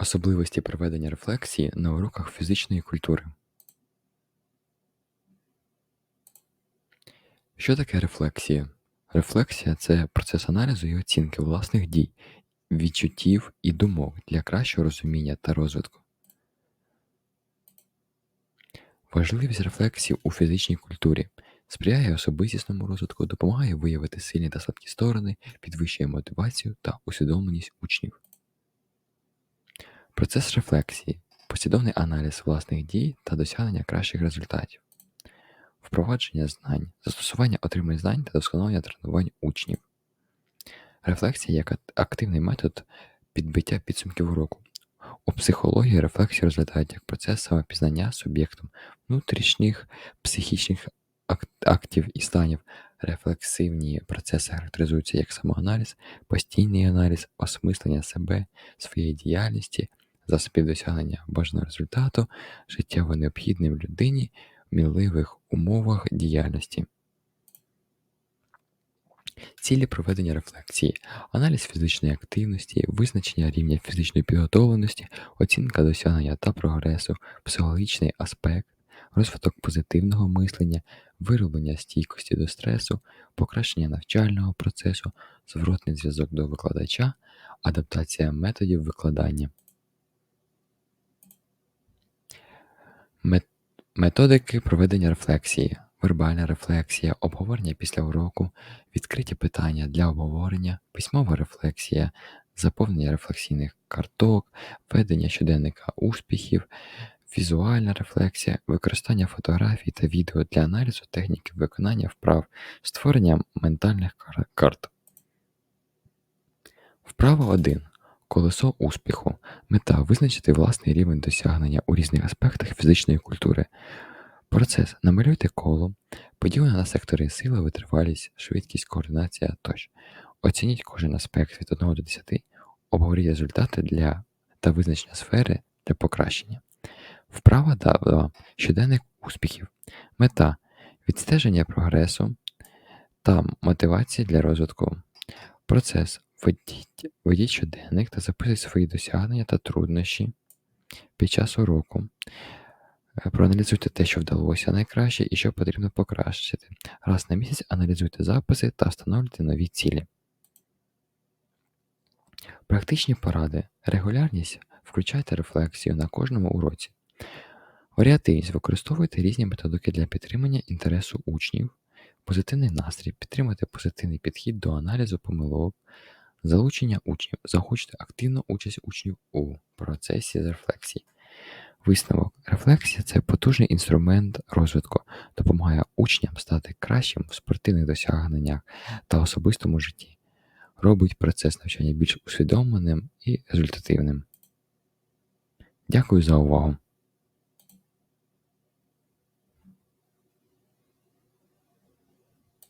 Особливості проведення рефлексії на уроках фізичної культури. Що таке рефлексія? Рефлексія це процес аналізу і оцінки власних дій, відчуттів і думок для кращого розуміння та розвитку. Важливість рефлексії у фізичній культурі сприяє особистісному розвитку, допомагає виявити сильні та слабкі сторони, підвищує мотивацію та усвідомленість учнів. Процес рефлексії послідовний аналіз власних дій та досягнення кращих результатів, впровадження знань, застосування отриманих знань та досконалення тренувань учнів. Рефлексія як активний метод підбиття підсумків уроку. У психології рефлексію розглядають як процес самопізнання суб'єктом внутрішніх психічних актів і станів. Рефлексивні процеси характеризуються як самоаналіз, постійний аналіз, осмислення себе, своєї діяльності, засобів досягнення бажаного результату, життєво необхідним людині в мінливих умовах діяльності. Цілі проведення рефлексії, аналіз фізичної активності, визначення рівня фізичної підготовленості, оцінка досягнення та прогресу, психологічний аспект, розвиток позитивного мислення, вироблення стійкості до стресу, покращення навчального процесу, зворотний зв'язок до викладача, адаптація методів викладання. Методики проведення рефлексії, вербальна рефлексія, обговорення після уроку, відкриті питання для обговорення, письмова рефлексія, заповнення рефлексійних карток, ведення щоденника успіхів, візуальна рефлексія, використання фотографій та відео для аналізу техніки виконання вправ, створення ментальних карт. Вправа 1. Колесо успіху. Мета визначити власний рівень досягнення у різних аспектах фізичної культури. Процес намалюйте коло, поділене на сектори сила, витривалість, швидкість, координація тощо. Оцініть кожен аспект від 1 до 10, обговоріть результати для та визначення сфери для покращення. Вправа 2. Щоденник успіхів. Мета відстеження прогресу та мотивації для розвитку. Процес Ведіть, ведіть щоденник та записуйте свої досягнення та труднощі під час уроку. Е, Проаналізуйте те, що вдалося найкраще і що потрібно покращити. Раз на місяць аналізуйте записи та встановлюйте нові цілі. Практичні поради. Регулярність. Включайте рефлексію на кожному уроці. Варіативність. Використовуйте різні методики для підтримання інтересу учнів. Позитивний настрій. Підтримуйте позитивний підхід до аналізу помилок. Залучення учнів. Захочете активну участь учнів у процесі з рефлексії. Висновок. Рефлексія це потужний інструмент розвитку, допомагає учням стати кращим в спортивних досягненнях та особистому житті, робить процес навчання більш усвідомленим і результативним. Дякую за увагу!